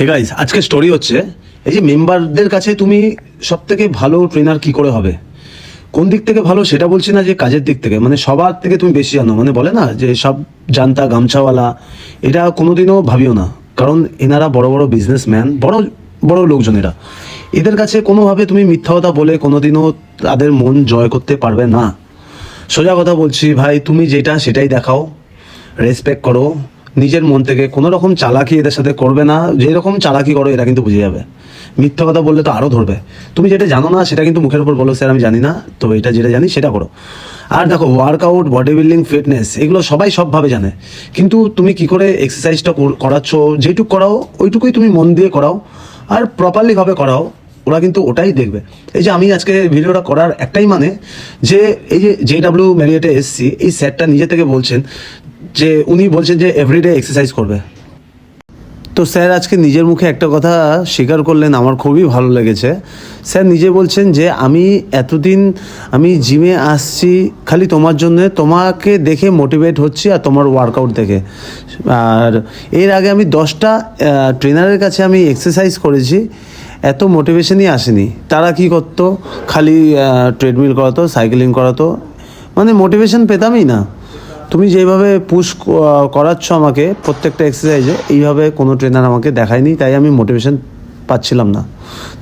Hey guys আজকে story হচ্ছে, এই যে মেম্বারদের কাছে তুমি সব থেকে ভালো ট্রেনার কি করে হবে? কোন দিক থেকে ভালো সেটা বলছি না যে কাজের দিক থেকে মানে সবার থেকে তুমি বেশি জানো মানে বলে না যে সব জানতা গামছাওয়ালা, এটা কোনোদিনও ভাবিও না। কারণ এনারা বড় বড় বিজনেসম্যান বড় বড় লোকজন এরা। এদের কাছে কোনোভাবে তুমি মিথ্যা কথা বলে কোনোদিনও তাদের মন জয় করতে পারবে না। সোজা কথা বলছি, ভাই, তুমি যেটা সেটাই দেখাও রেসপেক্ট করো নিজের মন থেকে কোনো রকম চালাকি এদের সাথে করবে না, যেরকম চালাকি করো এরা কিন্তু বুঝে যাবে। মিথ্যা কথা বললে তো আরও ধরবে। তুমি যেটা জানো না, সেটা কিন্তু মুখের উপর বলো, স্যার, আমি জানি না। তো এটা যেটা জানি, সেটা করো। আর দেখো ওয়ার্কআউট বডি বিল্ডিং ফিটনেস এগুলো সবাই সবভাবে জানে। কিন্তু তুমি কি করে এক্সারসাইজটা করাচ্ছ, যেটুকু করাও, ওইটুকুই তুমি মন দিয়ে করাও। আর প্রপারলিভাবে করাও, ওরা কিন্তু ওটাই দেখবে। এই যে আমি আজকে ভিডিওটা করার একটাই মানে যে এই যে জে ডাব্লিউ ম্যারিয়েটে এসছি, এই স্যারটা নিজে থেকে বলছেন যে উনি বলছেন যে এভরিডে এক্সারসাইজ করবে। তো স্যার, আজকে নিজের মুখে একটা কথা স্বীকার করলেন, আমার খুবই ভালো লেগেছে। স্যার নিজে বলছেন যে আমি এতদিন আমি জিমে আসছি, খালি তোমার জন্য, তোমাকে দেখে মোটিভেট হচ্ছি আর তোমার ওয়ার্কআউট দেখে। আর এর আগে আমি দশটা ট্রেনারের কাছে আমি এক্সারসাইজ করেছি, এত মোটিভেশনই আসেনি। তারা কি করতো? খালি ট্রেডমিল করাতো সাইকেলিং করাতো। মানে মোটিভেশন পেতামই না। তুমি যেভাবে পুশ করাচ্ছ আমাকে প্রত্যেকটা এক্সারসাইজে এইভাবে কোনো ট্রেনার আমাকে দেখায়নি, তাই আমি মোটিভেশন পাচ্ছিলাম না।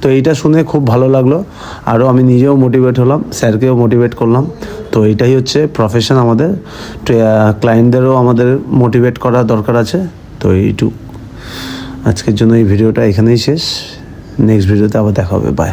তো এইটা শুনে খুব ভালো লাগল। আরও আমি নিজেও মোটিভেট হলাম, স্যারকেও মোটিভেট করলাম। তো এইটাই হচ্ছে প্রফেশন আমাদের। ক্লায়েন্টদেরও আমাদের মোটিভেট করা দরকার আছে। তো এইটুক। আজকের জন্য এই ভিডিওটা এখানেই শেষ। নেক্সট ভিডিওতে আবার দেখা হবে। বাই